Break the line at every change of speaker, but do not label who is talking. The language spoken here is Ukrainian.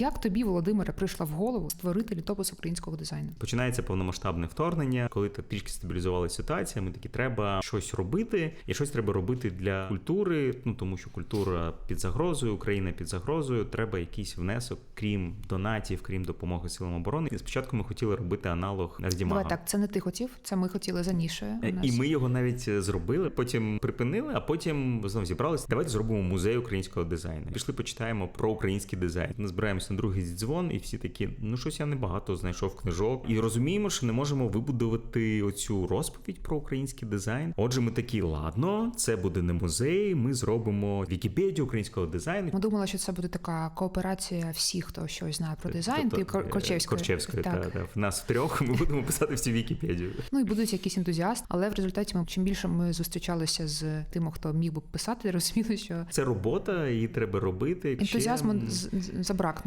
Як тобі, Володимире, прийшла в голову створити літопис українського дизайну?
Починається повномасштабне вторгнення, коли та трішки стабілізувалася ситуація. Ми такі треба щось робити, і щось треба робити для культури. Ну тому що культура під загрозою, Україна під загрозою. Треба якийсь внесок, крім донатів, крім допомоги силам оборони. І спочатку ми хотіли робити аналог.
Давай так, це не ти хотів, це ми хотіли за
Е,
нас.
І ми його навіть е, зробили, потім припинили, а потім знову зібралися. Давайте зробимо музей українського дизайну. Пішли, почитаємо про український дизайн. Ми збираємося на другий дзвон, і всі такі, ну щось я небагато знайшов книжок. І розуміємо, що не можемо вибудувати оцю розповідь про український дизайн. Отже, ми такі, ладно, це буде не музей. Ми зробимо Вікіпедію українського дизайну.
Ми думали, що це буде така кооперація всіх, хто щось знає про дизайн. Ти
Тобто,
Кор-
е,
Корчевської.
Корчевської,
так.
та, та. В нас в трьох ми будемо писати всю Вікіпедію.
Ну і будуть якісь ентузіасти, але в результаті ми чим більше ми зустрічалися з тим, хто міг би писати, розуміли, що
Це робота, її треба робити. Ще-
ентузіазму з- забракне.